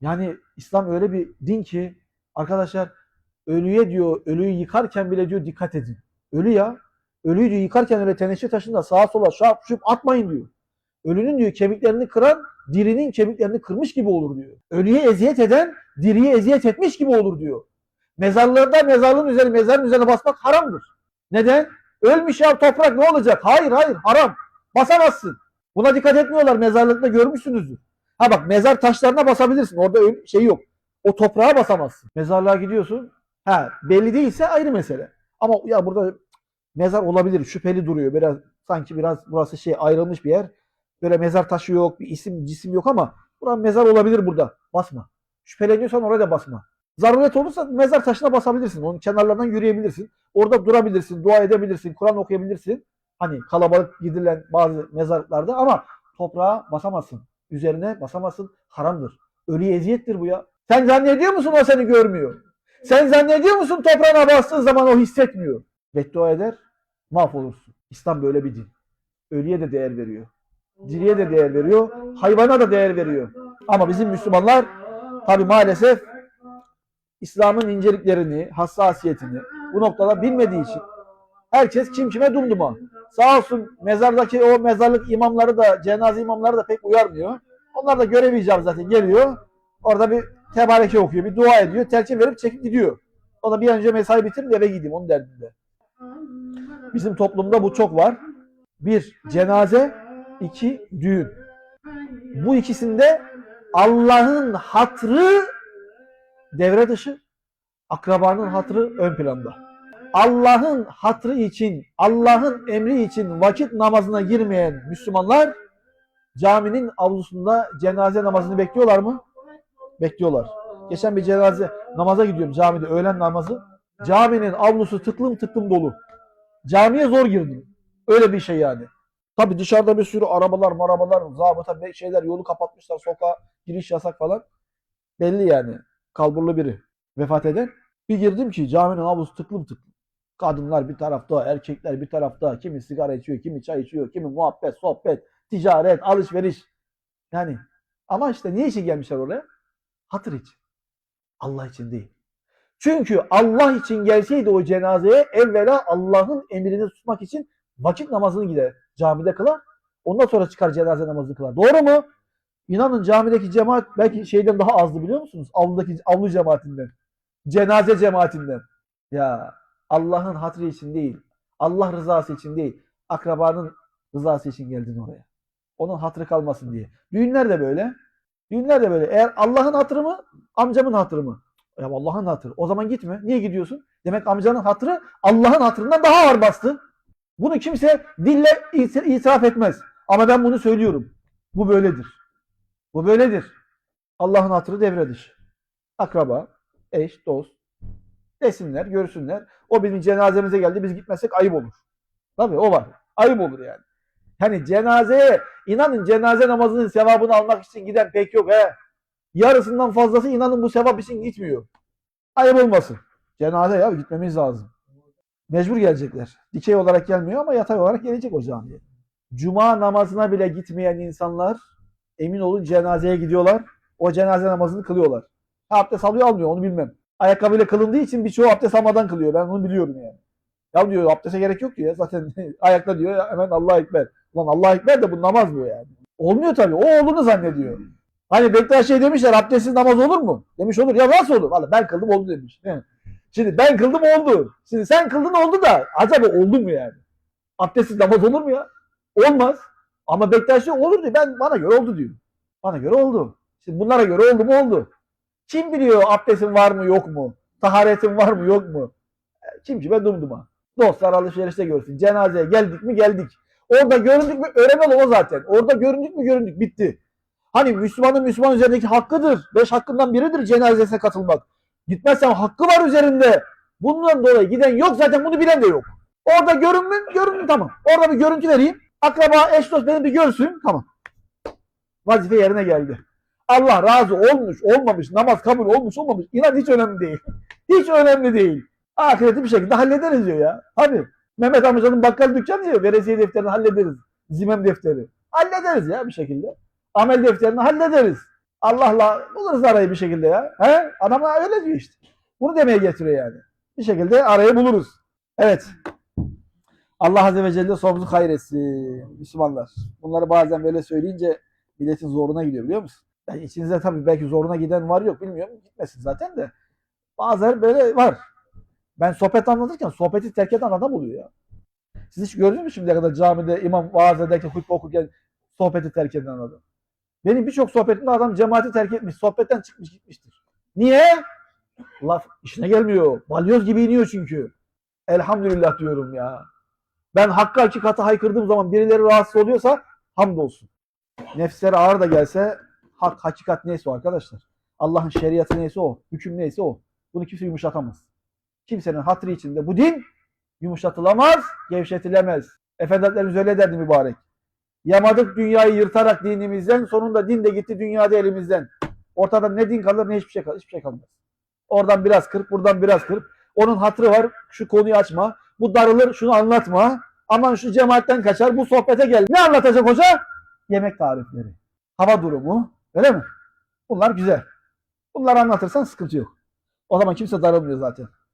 Yani İslam öyle bir din ki arkadaşlar ölüye diyor ölüyü yıkarken bile diyor dikkat edin. Ölü ya. Ölüyü diyor yıkarken öyle teneşir taşında sağa sola şap şup atmayın diyor. Ölünün diyor kemiklerini kıran dirinin kemiklerini kırmış gibi olur diyor. Ölüye eziyet eden diriye eziyet etmiş gibi olur diyor. Mezarlarda mezarlığın üzerine mezarın üzerine basmak haramdır. Neden? Ölmüş ya toprak ne olacak? Hayır hayır haram. Basamazsın. Buna dikkat etmiyorlar mezarlıkta görmüşsünüzdür. Ha bak mezar taşlarına basabilirsin. Orada öyle şey yok. O toprağa basamazsın. Mezarlığa gidiyorsun. Ha belli değilse ayrı mesele. Ama ya burada mezar olabilir. Şüpheli duruyor. Biraz sanki biraz burası şey ayrılmış bir yer. Böyle mezar taşı yok, bir isim cisim yok ama buranın mezar olabilir burada. Basma. Şüpheleniyorsan oraya da basma. Zaruret olursa mezar taşına basabilirsin. Onun kenarlarından yürüyebilirsin. Orada durabilirsin, dua edebilirsin, Kur'an okuyabilirsin. Hani kalabalık gidilen bazı mezarlıklarda ama toprağa basamazsın. Üzerine basamazsın. Haramdır. Ölüye eziyettir bu ya. Sen zannediyor musun o seni görmüyor? Sen zannediyor musun toprağına bastığın zaman o hissetmiyor? Beddua eder, mahvolursun. İslam böyle bir din. Ölüye de değer veriyor. Diriye de değer veriyor. Hayvana da değer veriyor. Ama bizim Müslümanlar tabi maalesef İslam'ın inceliklerini, hassasiyetini bu noktada bilmediği için herkes kim kime dumduma. Sağ olsun mezardaki o mezarlık imamları da cenaze imamları da pek uyarmıyor. Onlar da görev icabı zaten geliyor. Orada bir tebareke okuyor, bir dua ediyor, telkin verip çekip gidiyor. O da bir an önce mesai bitirin de eve gideyim onun derdinde. Bizim toplumda bu çok var. Bir, cenaze. iki düğün. Bu ikisinde Allah'ın hatrı devre dışı, akrabanın hatrı ön planda. Allah'ın hatrı için, Allah'ın emri için vakit namazına girmeyen Müslümanlar caminin avlusunda cenaze namazını bekliyorlar mı? Bekliyorlar. Geçen bir cenaze namaza gidiyorum camide öğlen namazı. Caminin avlusu tıklım tıklım dolu. Camiye zor girdim. Öyle bir şey yani. Tabi dışarıda bir sürü arabalar, marabalar, zabıta şeyler yolu kapatmışlar, sokağa giriş yasak falan. Belli yani. Kalburlu biri vefat eden. Bir girdim ki caminin avlusu tıklım tıklım. Kadınlar bir tarafta, erkekler bir tarafta. Kimi sigara içiyor, kimi çay içiyor, kimi muhabbet, sohbet, ticaret, alışveriş. Yani ama işte niye için gelmişler oraya? Hatır için. Allah için değil. Çünkü Allah için gelseydi o cenazeye evvela Allah'ın emrini tutmak için vakit namazını gider camide kılar. Ondan sonra çıkar cenaze namazını kılar. Doğru mu? İnanın camideki cemaat belki şeyden daha azdı biliyor musunuz? Avludaki avlu cemaatinden. Cenaze cemaatinden. Ya Allah'ın hatırı için değil. Allah rızası için değil. Akrabanın rızası için geldin oraya. Onun hatırı kalmasın diye. Düğünler de böyle. Düğünler de böyle. Eğer Allah'ın hatırı mı? Amcamın hatırı mı? Ya Allah'ın hatırı. O zaman gitme. Niye gidiyorsun? Demek amcanın hatırı Allah'ın hatırından daha ağır bastı. Bunu kimse dille it- itiraf etmez. Ama ben bunu söylüyorum. Bu böyledir. Bu böyledir. Allah'ın hatırı devre dışı. Akraba, eş, dost desinler, görsünler. O bizim cenazemize geldi. Biz gitmezsek ayıp olur. Tabii o var. Ayıp olur yani. Hani cenazeye inanın cenaze namazının sevabını almak için giden pek yok he. Yarısından fazlası inanın bu sevap için gitmiyor. Ayıp olmasın. Cenaze ya gitmemiz lazım. Mecbur gelecekler. Dikey olarak gelmiyor ama yatay olarak gelecek o camiye. Cuma namazına bile gitmeyen insanlar emin olun cenazeye gidiyorlar. O cenaze namazını kılıyorlar. Ha, abdest alıyor almıyor onu bilmem. Ayakkabıyla kılındığı için birçoğu abdest almadan kılıyor. Ben onu biliyorum yani. Ya diyor abdeste gerek yok diyor. Zaten ayakta diyor hemen Allah Ekber. Ulan Allah Ekber de bu namaz bu yani. Olmuyor tabii. O olduğunu zannediyor. Hani Bektaş şey demişler abdestsiz namaz olur mu? Demiş olur. Ya nasıl olur? Valla ben kıldım oldu demiş. Şimdi ben kıldım oldu. Şimdi sen kıldın oldu da acaba oldu mu yani? Abdestsiz namaz olur mu ya? Olmaz. Ama Bektaş diyor olur diyor. Ben bana göre oldu diyor. Bana göre oldu. Şimdi bunlara göre oldu mu oldu. Kim biliyor abdestin var mı yok mu? Taharetin var mı yok mu? E, Kim ki ben dumduma. Dostlar alışverişte görsün. Cenazeye geldik mi geldik. Orada göründük mü öğrenmeli o zaten. Orada göründük mü göründük bitti. Hani Müslümanın Müslüman üzerindeki hakkıdır. Beş hakkından biridir cenazesine katılmak. Gitmezsen hakkı var üzerinde. Bundan dolayı giden yok zaten bunu bilen de yok. Orada görün mü? Görün mü? Tamam. Orada bir görüntü vereyim. Akraba, eş dost beni bir görsün. Tamam. Vazife yerine geldi. Allah razı olmuş, olmamış, namaz kabul olmuş, olmamış. İnan hiç önemli değil. Hiç önemli değil. Ahireti bir şekilde hallederiz diyor ya. Tabii. Mehmet amcanın bakkal dükkanı diyor. Veresiye defterini hallederiz. Zimem defteri. Hallederiz ya bir şekilde. Amel defterini hallederiz. Allah'la buluruz arayı bir şekilde ya. He? Adam öyle diyor işte. Bunu demeye getiriyor yani. Bir şekilde arayı buluruz. Evet. Allah Azze ve Celle sonumuzu hayretsin. Müslümanlar. Bunları bazen böyle söyleyince milletin zoruna gidiyor biliyor musun? Yani içinizde tabii belki zoruna giden var yok bilmiyorum. Gitmesin zaten de. Bazıları böyle var. Ben sohbet anlatırken sohbeti terk eden adam oluyor ya. Siz hiç gördünüz mü şimdiye kadar camide imam vaaz ederken, hutbe okurken sohbeti terk eden adam? Benim birçok sohbetimde adam cemaati terk etmiş. Sohbetten çıkmış gitmiştir. Niye? Laf işine gelmiyor. Balyoz gibi iniyor çünkü. Elhamdülillah diyorum ya. Ben hakkı hakikati haykırdığım zaman birileri rahatsız oluyorsa hamdolsun. Nefsleri ağır da gelse hak, hakikat neyse o arkadaşlar. Allah'ın şeriatı neyse o. Hüküm neyse o. Bunu kimse yumuşatamaz. Kimsenin hatırı içinde bu din yumuşatılamaz, gevşetilemez. Efendilerimiz öyle derdi mübarek. Yamadık dünyayı yırtarak dinimizden, sonunda din de gitti dünyada elimizden. Ortada ne din kalır ne hiçbir şey kalır, hiçbir şey kalmaz. Oradan biraz kırp, buradan biraz kırp. Onun hatırı var, şu konuyu açma. Bu darılır, şunu anlatma. Aman şu cemaatten kaçar, bu sohbete gel. Ne anlatacak hoca? Yemek tarifleri, hava durumu, öyle mi? Bunlar güzel. Bunları anlatırsan sıkıntı yok. O zaman kimse darılmıyor zaten.